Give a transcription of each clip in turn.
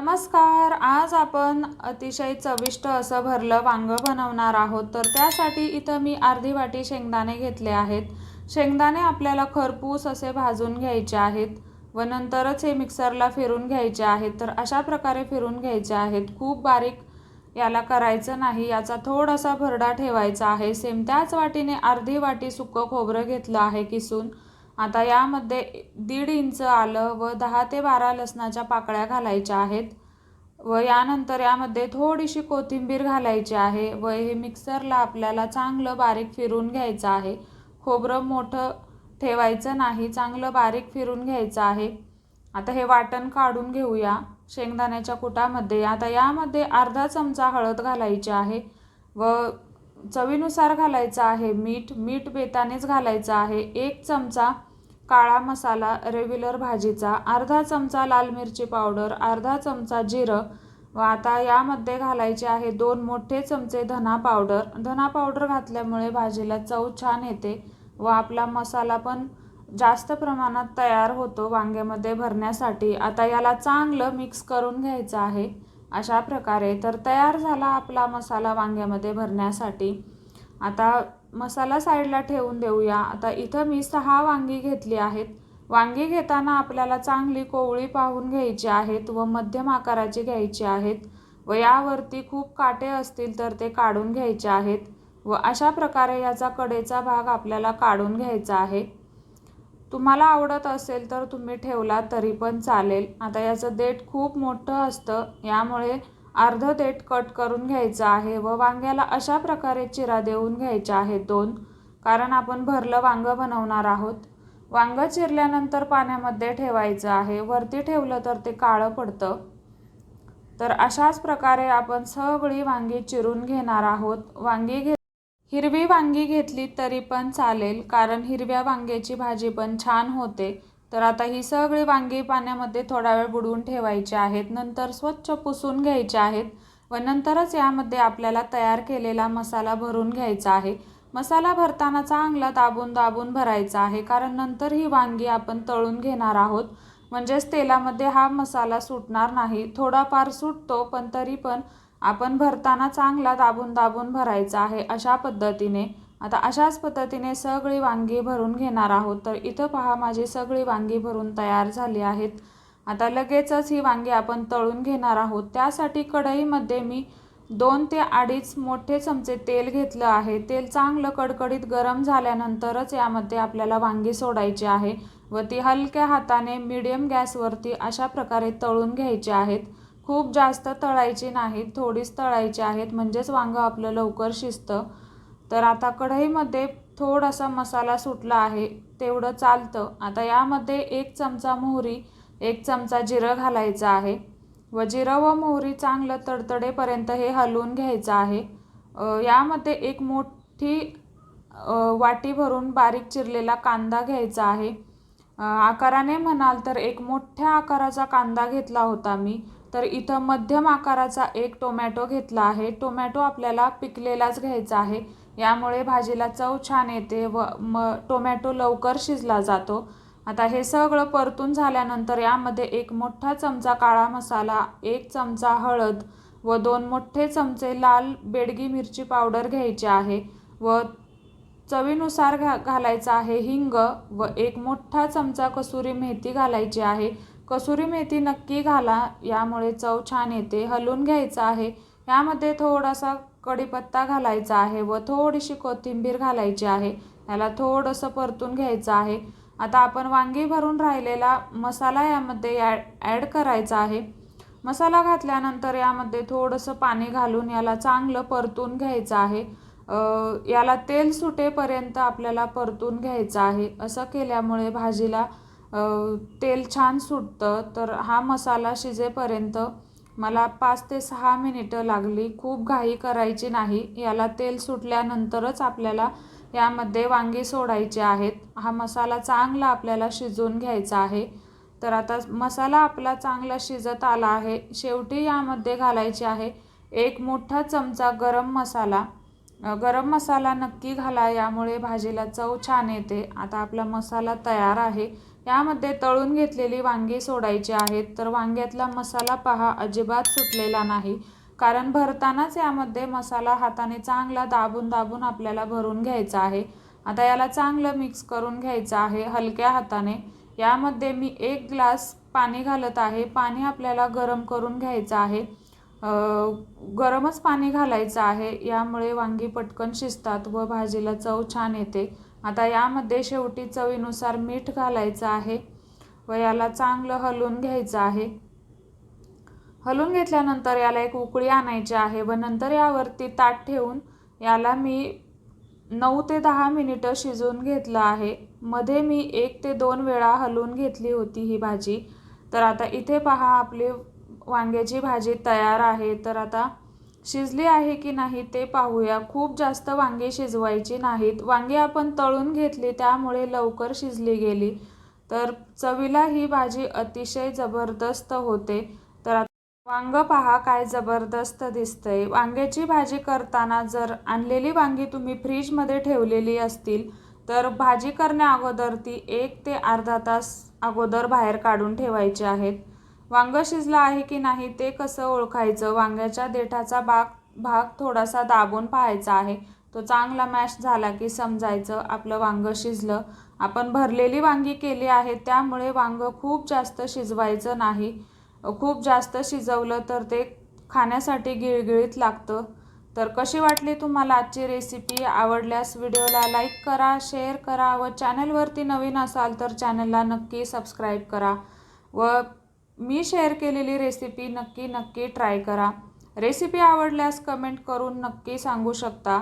नमस्कार आज आपण अतिशय चविष्ट असं भरलं वांगं बनवणार आहोत. तर त्यासाठी इथं मी अर्धी वाटी शेंगदाणे घेतले आहेत. शेंगदाणे आपल्याला खरपूस असे भाजून घ्यायचे आहेत व नंतरच हे मिक्सरला फिरून घ्यायचे आहेत. तर अशा प्रकारे फिरून घ्यायचे आहेत. खूप बारीक याला करायचं नाही याचा थोडासा भरडा ठेवायचा आहे. सेम त्याच वाटीने अर्धी वाटी सुकं खोबरं घेतलं आहे किसून. आता यामध्ये दीड इंच आलं व दहा ते बारा लसणाच्या पाकळ्या घालायच्या आहेत व यानंतर यामध्ये थोडीशी कोथिंबीर घालायची आहे व हे मिक्सरला आपल्याला चांगलं बारीक फिरून घ्यायचं आहे. खोबरं मोठं ठेवायचं नाही चांगलं बारीक फिरून घ्यायचं आहे. आता हे वाटण काढून घेऊया. शेंगदाण्याच्या कुटामध्ये आता यामध्ये अर्धा चमचा हळद घालायची आहे व चवीनुसार घालायचं आहे मीठ. मीठ बेतानेच घालायचं आहे. एक चमचा काळा मसाला रेग्युलर भाजीचा अर्धा चमचा लाल मिरची पावडर अर्धा चमचा जिरं व आता यामध्ये घालायचे आहे दोन मोठे चमचे धना पावडर. धना पावडर घातल्यामुळे भाजीला चव छान येते व आपला मसाला पण जास्त प्रमाणात तयार होतो वांग्यामध्ये भरण्यासाठी. आता याला चांगलं मिक्स करून घ्यायचं आहे अशा प्रकारे. तर तयार झाला आपला मसाला वांग्यामध्ये भरण्यासाठी. आता मसाला साईडला ठेवून देऊया. आता इथं मी सहा वांगी घेतली आहेत. वांगी घेताना आपल्याला चांगली कोवळी पाहून घ्यायची आहेत व मध्यम आकाराची घ्यायची आहेत. व यावरती खूप काटे असतील तर ते काढून घ्यायचे आहेत. व अशा प्रकारे याचा कडेचा भाग आपल्याला काढून घ्यायचा आहे. तुम्हाला आवडत असेल तर तुम्ही ठेवला तरी पण चालेल. आता याचं देठ खूप मोठं असतं. यामुळे अर्ध देठ कट करून घ्यायचं आहे व वांग्याला अशा प्रकारे चिरा देऊन घ्यायच्या आहेत दोन. कारण आपण भरलं वांगं बनवणार आहोत. वांगं चिरल्यानंतर पाण्यामध्ये ठेवायचं आहे. वरती ठेवलं तर ते काळं पडतं. तर अशाच प्रकारे आपण सगळी वांगी चिरून घेणार आहोत. वांगी घे हिरवी वांगी घेतली तरी पण चालेल. कारण हिरव्या वांग्याची भाजी पण छान होते. तर आता ही सगळी वांगी पाण्यामध्ये थोडा वेळ बुडवून ठेवायची आहेत. नंतर स्वच्छ पुसून घ्यायचे आहेत व नंतरच यामध्ये आपल्याला तयार केलेला मसाला भरून घ्यायचा आहे. मसाला भरताना चांगला दाबून दाबून भरायचा आहे कारण नंतर ही वांगी आपण तळून घेणार आहोत. म्हणजेच तेलामध्ये हा मसाला सुटणार नाही. थोडाफार सुटतो पण तरी पण आपण भरताना चांगला दाबून दाबून भरायचा आहे अशा पद्धतीने. आता अशाच पद्धतीने सगळी वांगी भरून घेणार आहोत. तर इथं पहा माझी सगळी वांगी भरून तयार झाली आहेत. आता लगेचच ही वांगी आपण तळून घेणार आहोत. त्यासाठी कढईमध्ये मी दोन ते अडीच मोठे चमचे तेल घेतलं आहे. तेल चांगलं कडकडीत गरम झाल्यानंतरच यामध्ये आपल्याला वांगी सोडायची आहे व ती हलक्या हाताने मिडियम गॅसवरती अशा प्रकारे तळून घ्यायची आहेत. खूप जास्त तळायची नाहीत थोडीच तळायची आहेत. म्हणजेच वांगं आपलं लवकर शिजतं. तर आता कढईमध्ये थोडासा मसाला सुटला आहे तेवढं चालतं. आता यामध्ये एक चमचा मोहरी एक चमचा जिरं घालायचं आहे. व जिरं व मोहरी चांगलं तडतडेपर्यंत हे हलवून घ्यायचं आहे. यामध्ये एक मोठी वाटी भरून बारीक चिरलेला कांदा घ्यायचा आहे. आकाराने म्हणाल तर एक मोठ्या आकाराचा कांदा घेतला होता मी. तर इथं मध्यम आकाराचा एक टोमॅटो घेतला आहे. टोमॅटो आपल्याला पिकलेलाच घ्यायचा आहे. यामुळे भाजीला चव छान येते व म टोमॅटो लवकर शिजला जातो. आता हे सगळं परतून झाल्यानंतर यामध्ये एक मोठा चमचा काळा मसाला एक चमचा हळद व दोन मोठे चमचे लाल बेडगी मिरची पावडर घ्यायची आहे व चवीनुसार घा घालायचं आहे हिंग व एक मोठा चमचा कसुरी मेथी घालायची आहे. कसुरी मेथी नक्की घाला यामुळे चव छान येते. हलवून घ्यायचं आहे. यामध्ये थोडासा कढीपत्ता घालायचा आहे व थोडीशी कोथिंबीर घालायची आहे. याला थोडंसं परतून घ्यायचं आहे. आता आपण वांगी भरून राहिलेला मसाला यामध्ये ॲ ॲड करायचा आहे. मसाला घातल्यानंतर यामध्ये थोडंसं पाणी घालून याला चांगलं परतून घ्यायचं आहे. याला तेल सुटेपर्यंत आपल्याला परतून घ्यायचं आहे. असं केल्यामुळे भाजीला तेल छान सुटतं. तर हा मसाला शिजेपर्यंत मला पाच ते सहा मिनिटं लागली. खूप घाई करायची नाही. याला तेल सुटल्यानंतरच आपल्याला यामध्ये वांगी सोडायचे आहेत. हा मसाला चांगला आपल्याला शिजवून घ्यायचा आहे. तर आता मसाला आपला चांगला शिजत आला आहे. शेवटी यामध्ये घालायचे आहे एक मोठा चमचा गरम मसाला. गरम मसाला नक्की घाला. यामुळे भाजीला चव छान येते. आता आपला मसाला तयार आहे. यामध्ये तळून घेतलेली वांगी सोडायची आहेत. तर वांग्यातला मसाला पहा अजिबात सुटलेला नाही. कारण भरतानाच यामध्ये मसाला हाताने चांगला दाबून दाबून आपल्याला भरून घ्यायचा आहे. आता याला चांगलं मिक्स करून घ्यायचं आहे हलक्या हाताने. यामध्ये मी एक ग्लास पाणी घालत आहे. पाणी आपल्याला गरम करून घ्यायचं आहे. गरमच पाणी घालायचं आहे. यामुळे वांगी पटकन शिजतात व भाजीला चव छान येते. आता यामध्ये शेवटी चवीनुसार मीठ घालायचं आहे व याला चांगलं हलवून घ्यायचं आहे. हलवून घेतल्यानंतर याला एक उकळी आणायची आहे व नंतर यावरती ताट ठेवून याला मी नऊ ते दहा मिनिटं शिजवून घेतलं आहे. मध्ये मी एक ते दोन वेळा हलवून घेतली होती ही भाजी. तर आता इथे पहा आपली वांग्याची भाजी तयार आहे. तर आता शिजली आहे की नाही ते पाहूया. खूप जास्त वांगे शिजवायची नाहीत. वांगी आपण तळून घेतली त्यामुळे लवकर शिजली गेली. तर चवीला ही भाजी अतिशय जबरदस्त होते. तर वांग पहा काय जबरदस्त दिसतंय. वांग्याची भाजी करताना जर आणलेली वांगी तुम्ही फ्रीजमध्ये ठेवलेली असतील तर भाजी करण्या अगोदर ती एक ते अर्धा तास अगोदर बाहेर काढून ठेवायची आहेत. वांग शिजलं आहे की नाही ते कसं ओळखायचं? वांग्याच्या देठाचा भाग भाग थोडासा दाबून पाहायचा आहे. तो चांगला मॅश झाला की समजायचं. आपलं वांग शिजलं. आपण भरलेली वांगी केली आहे त्यामुळे वांग खूप जास्त शिजवायचं नाही. खूप जास्त शिजवलं तर ते खाण्यासाठी गिळगिळीत लागतं. तर कशी वाटली तुम्हाला आजची रेसिपी आवडल्यास व्हिडिओला लाईक करा शेअर करा व चॅनलवरती नवीन असाल तर चॅनलला नक्की सबस्क्राईब करा. व मी शेअर केलेली रेसिपी नक्की नक्की ट्राय करा. रेसिपी आवडल्यास कमेंट करून नक्की सांगू शकता.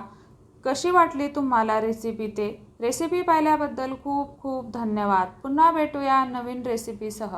कशी वाटली तुम्हाला रेसिपी ते? रेसिपी पाहिल्याबद्दल खूप खूप धन्यवाद. पुन्हा भेटूया नवीन रेसिपीसह